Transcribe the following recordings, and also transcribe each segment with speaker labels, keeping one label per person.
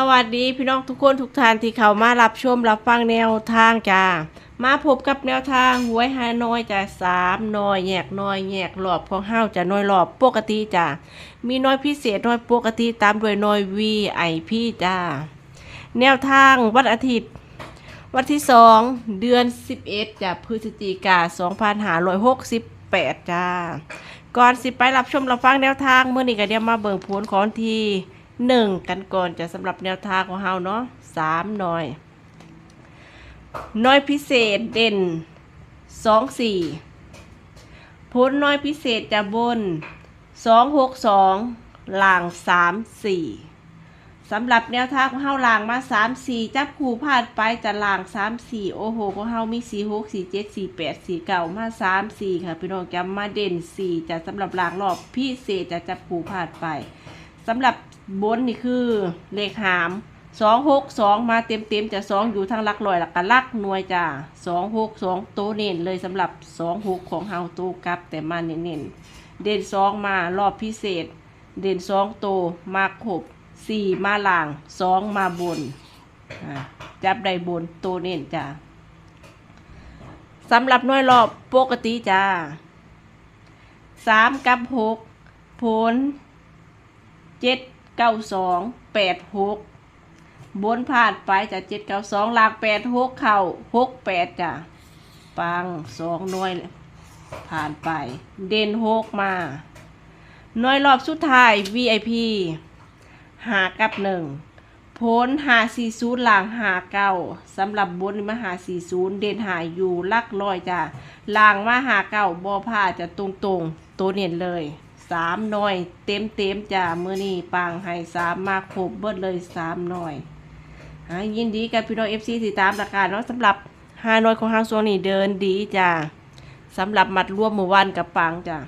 Speaker 1: สวัสดีพี่น้องทุกคนทุกท่านที่เข้ามารับชมรับฟังแนวทางจ้ามาพบกับแนวทางหวยฮานอยจ้าสามหน้อยแยกหน้อยแยกหลอบของเฮาจะน้อยหลอบปกติจ้ามีน้อยพิเศษน้อยปกติตามด้วยน้อยวีไอพีจ้าแนวทางวันอาทิตย์ วันที่สองเดือน11จ้ะพฤศจิกา2568จ้าก่อนสิไปรับชมรับฟังแนวทางเมื่อนี้ก็เดี๋ยวมาเบิ่งผลของที หนึ่งกันก่อนจะสำหรับแนวทางของเฮาเนาะสามหน่อย น้อยพิเศษเด่นสองสี่ผลน้อยพิเศษจะบนสองหกสองล่างสามสี่สำหรับแนวทางของเฮาล่างมาสามสี่จับคู่พลาดไปจะล่างสามสี่โอ้โหของเฮามีสี่หกสี่เจ็ดสี่แปดสี่เก้ามาสามสี่ค่ะพี่น้องจำมาเด่นสี่จะสำหรับล่างรอบพิเศษจะจับคู่พลาดไป สำหรับบนนี่คือเลขหามสองหกสองมาเต็มเต็มๆจะสองอยู่ทางลักลอยหลักกันลักหน่วยจ้าสองหกสองโตวเน้นเลยสำหรับสองหกของเฮาโตวกับ แต่มาเน้นๆเด่นสองมารอบพิเศษ เด่นสองโตวมาขบสี่มาล่างสองมาบนจับได้บนโตวเน้นจ้าสำหรับหน่วยรอบปกติจ้าสามกับหกผล เจ็ดเก้าสองแปดหกบนผ่านไปจากเจ็ดเก้าสองหลากแปดหกเข่าหกแปดจ้ะปังสองหน่วยผ่านไป เด่นหกมาหน่วยรอบสุดท้าย VIP หากับหนึ่งพ้นหาสี่ศูนย์หลังหาเก้าสำหรับบนมาหาสี่ศูนย์เด่นหาอยู่ลักลอยจ้ะลางมาหาเก้าบอผ้าจะตรงตรงๆ ตัวเน้นเลย สามหน่อย เต็มเต็มๆจ้ะมือนี่ปังให้สามมาครบเบิดเลยสามหน่อยอ่ายินดีกับพี่น้องเอฟซีติดตามราคาเนาะสำหรับฮานอยของทางโซนนี่เดินดีจ้ะสำหรับมัดรวมหมู่วันกับปังจ้า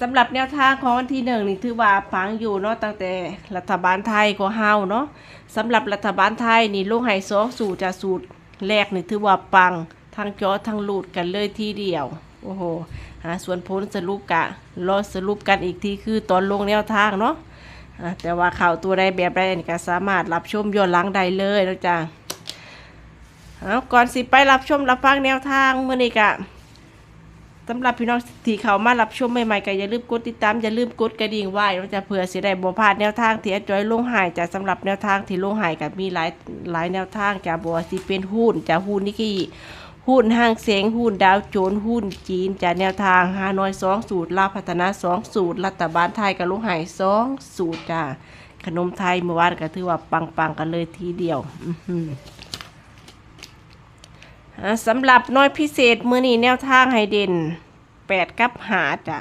Speaker 1: สำหรับแนวทางของวันที่หนึ่งนี่ถือว่าปังอยู่เนาะตั้งแต่รัฐบาลไทยก็เฮาเนาะสำหรับรัฐบาลไทยนี่ลูกไฮสองสูตรจะสูตรแรกนี่ถือว่าปังทั้งจอทั้งลูดกันเลยทีเดียว โอ้โห หาส่วนพ้นสรุปกะรอสรุปกันอีกทีคือตอนลงแนวทางเนาะแต่ว่าข่าวตัวใดแบบใดนี่ก็สามารถรับชมย้อนหลังได้เลยแล้วจ้ะเอาก่อนสิไปรับชมรับฟังแนวทางเมื่อนี้กะสำหรับพี่น้องที่เขามารับชมใหม่ๆก็อย่าลืมกดติดตามอย่าลืมกดกระดิ่งไว้เราจะเผื่อสิได้บ่พาดแนวทางที่อาจอยลงหายจะสำหรับแนวทางที่ลงหายกับมีหลายหลายแนวทางจะบัวสิเป็นหุ้นจะหุ้นนิกกี้ หุ้นห้างเสงหุ้นดาวโจนส์หุ้นจีนจะแนวทางฮานอยสองสูตรลาพัฒนาสองสูตร รัฐบาลไทยกับลงหายสองสูตรจ้าขนมไทยเมื่อวานก็ถือว่าปังๆกันเลยทีเดียวสำหรับน้อยพิเศษมือนี้แนวทางให้เด่นแปดกับหาจ้ะ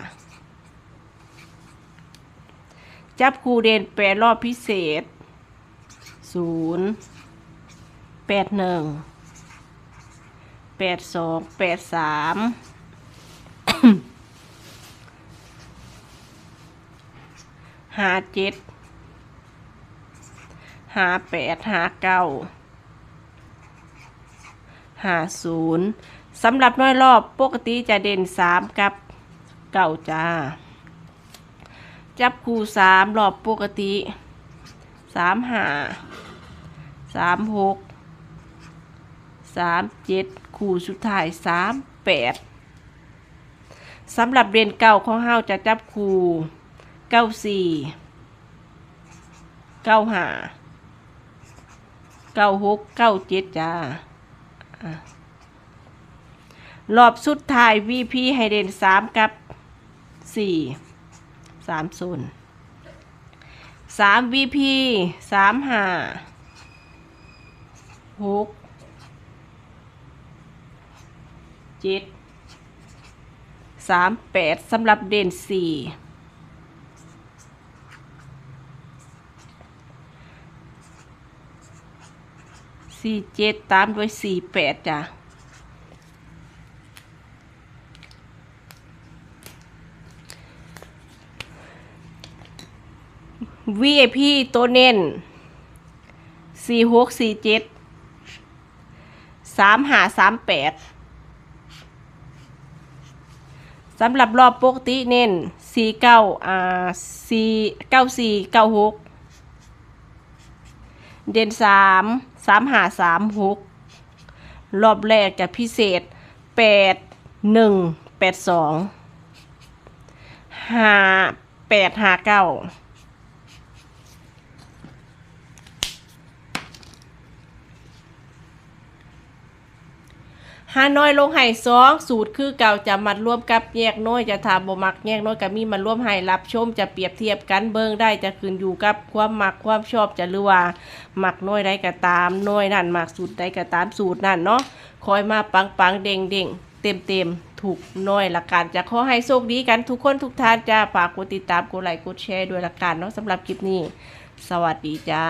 Speaker 1: จับคูเด่นแปดรอบพิเศษศูนย์แปดหนึ่ง แปดสองแปดสามหาเจ็ดหาแปดหาเก้าหาศูนย์สำหรับน้อยรอบปกติจะเด่นสามกับเก่าจ้า จับคู่สามรอบปกติสามหาสามหก สามเจ็ดคู่สุดท้ายสามแปดสำหรับเด่นเก่าของเฮาจะจับคู่เก้าสี่เก้าห้าเก้าหกเก้าเจ็ดจ้ารอบสุดท้าย VP ให้เด่นสามกับสี่สามศูนย์สาม VP สามห้าหก เจ็ดสามแปดสำหรับเด่นสี่สี่เจ็ดตามด้วยสี่แปดจ้ะ VIP ตัวเน้นสี่หกสี่เจ็ดสามหาสามแปด สำหรับรอบปกติเน้นสี่เก้าอ่าสี่เก้าสี่เก้าหกเด่นสามสามหาสามหกรอบแรกจะพิเศษแปดหนึ่งแปดสองห้าแปดห้าเก้า ห้าน้อยลงให้สองสูตรคือเก่าจะมัดรวมกับแยกน้อยจะถามบ่มักแยกน้อยก็มีมันรวมให้รับชมจะเปรียบเทียบกันเบิ่งได้จะขึ้นอยู่กับความมักความชอบจะหรือว่ามักน้อยใดก็ตามน้อยนั่นมักสูตรใดก็ตามสูตรนั่นเนาะคอยมาปังปังเด้งเด้งเต็มเต็มถูกน้อยละกันจะขอให้โชคดีกันทุกคนทุกท่านจ้าฝากกดติดตามกดไลค์กดแชร์ด้วยละกันเนาะสำหรับคลิปนี้ สวัสดีจ้า